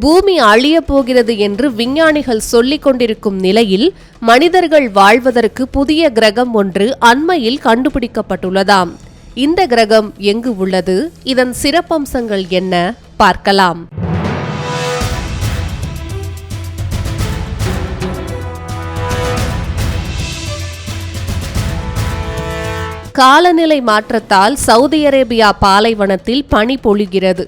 பூமி அழிய போகிறது என்று விஞ்ஞானிகள் சொல்லிக் கொண்டிருக்கும் நிலையில் மனிதர்கள் வாழ்வதற்கு புதிய கிரகம் ஒன்று அண்மையில் கண்டுபிடிக்கப்பட்டுள்ளதாம். இந்த கிரகம் எங்கு உள்ளது? இதன் சிறப்பம்சங்கள் என்ன? பார்க்கலாம். காலநிலை மாற்றத்தால் சவுதி அரேபியா பாலைவனத்தில் பனி பொழிகிறது.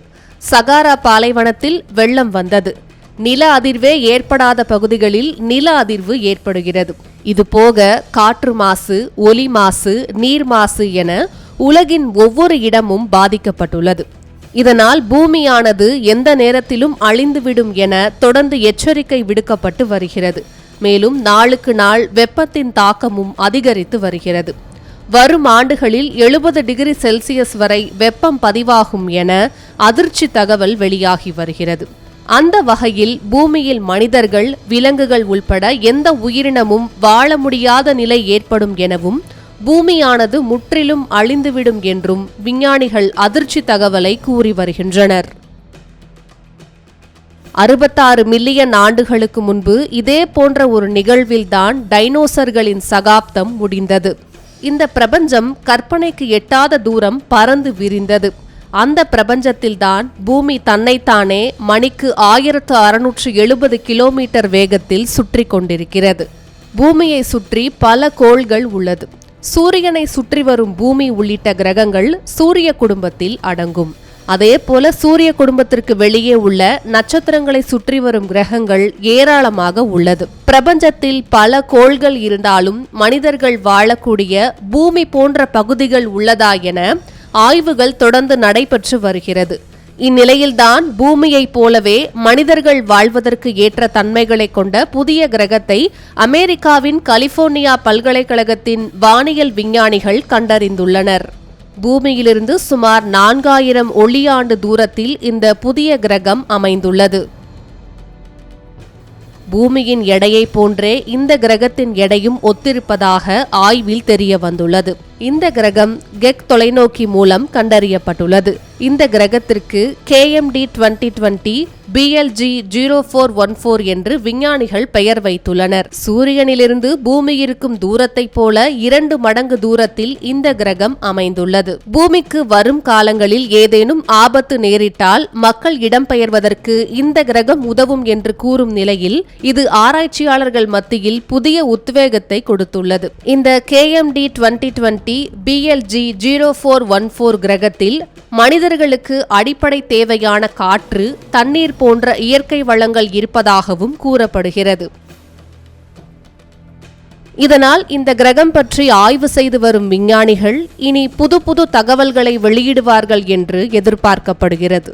சகாரா பாலைவனத்தில் வெள்ளம் வந்தது. நில அதிர்வே ஏற்படாத பகுதிகளில் நில அதிர்வு ஏற்படுகிறது. இது போக காற்று மாசு ஒலி மாசு நீர் மாசு என உலகின் ஒவ்வொரு இடமும் பாதிக்கப்பட்டுள்ளது. இதனால் பூமியானது எந்த நேரத்திலும் அழிந்துவிடும் என தொடர்ந்து எச்சரிக்கை விடுக்கப்பட்டு வருகிறது. மேலும் நாளுக்கு நாள் வெப்பத்தின் தாக்கமும் அதிகரித்து வருகிறது. வரும் ஆண்டுகளில் எழுபது டிகிரி செல்சியஸ் வரை வெப்பம் பதிவாகும் என அதிர்ச்சி தகவல் வெளியாகி வருகிறது. அந்த வகையில் பூமியில் மனிதர்கள் விலங்குகள் உள்பட எந்த உயிரினமும் வாழ முடியாத நிலை ஏற்படும் எனவும் பூமியானது முற்றிலும் அழிந்துவிடும் என்றும் விஞ்ஞானிகள் அதிர்ச்சி தகவலை கூறி வருகின்றனர். அறுபத்தாறு மில்லியன் ஆண்டுகளுக்கு முன்பு இதே போன்ற ஒரு நிகழ்வில்தான் டைனோசர்களின் சகாப்தம் முடிந்தது. இந்த பிரபஞ்சம் கற்பனைக்கு எட்டாத தூரம் பறந்து விரிந்தது. அந்த பிரபஞ்சத்தில்தான் பூமி தன்னைத்தானே மணிக்கு ஆயிரத்து அறுநூற்று எழுபது கிலோமீட்டர் வேகத்தில் சுற்றி கொண்டிருக்கிறது. பூமியை சுற்றி பல கோள்கள் உள்ளது. சூரியனை சுற்றி வரும் பூமி உள்ளிட்ட கிரகங்கள் சூரிய குடும்பத்தில் அடங்கும். அதே போல சூரிய குடும்பத்திற்கு வெளியே உள்ள நட்சத்திரங்களை சுற்றி வரும் கிரகங்கள் ஏராளமாக உள்ளது. பிரபஞ்சத்தில் பல கோள்கள் இருந்தாலும் மனிதர்கள் வாழக்கூடிய பூமி போன்ற பகுதிகள் உள்ளதா என ஆய்வுகள் தொடர்ந்து நடைபெற்று வருகிறது. இந்நிலையில்தான் பூமியைப் போலவே மனிதர்கள் வாழ்வதற்கு ஏற்ற தன்மைகளை கொண்ட புதிய கிரகத்தை அமெரிக்காவின் கலிபோர்னியா பல்கலைக்கழகத்தின் வானியல் விஞ்ஞானிகள் கண்டறிந்துள்ளனர். பூமியிலிருந்து சுமார் நான்காயிரம் ஒளியாண்டு தூரத்தில் இந்த புதிய கிரகம் அமைந்துள்ளது. பூமியின் எடையை போன்றே இந்த கிரகத்தின் எடையும் ஒத்திருப்பதாக ஆய்வில் தெரிய வந்துள்ளது. இந்த கிரகம் கெக் தொலைநோக்கி மூலம் கண்டறியப்பட்டுள்ளது. இந்த கிரகத்திற்கு K M T twenty twenty P L G zero four one four என்று விஞ்ஞானிகள் பெயர் வைத்துள்ளனர். சூரியனிலிருந்து பூமி இருக்கும் தூரத்தைப் போல இரண்டு மடங்கு தூரத்தில் இந்த கிரகம் அமைந்துள்ளது. பூமிக்கு வரும் காலங்களில் ஏதேனும் ஆபத்து நேரிட்டால் மக்கள் இடம்பெயர்வதற்கு இந்த கிரகம் உதவும் என்று கூறும் நிலையில் இது ஆராய்ச்சியாளர்கள் மத்தியில் புதிய உத்வேகத்தை கொடுத்துள்ளது. இந்த K M T twenty twenty P L G zero four one four கிரகத்தில் மனிதர்களுக்கு அடிப்படை தேவையான காற்று தண்ணீர் போன்ற இயற்கை வளங்கள் இருப்பதாகவும் கூறப்படுகிறது. இதனால் இந்த கிரகம் பற்றி ஆய்வு செய்து வரும் விஞ்ஞானிகள் இனி புது புது தகவல்களை வெளியிடுவார்கள் என்று எதிர்பார்க்கப்படுகிறது.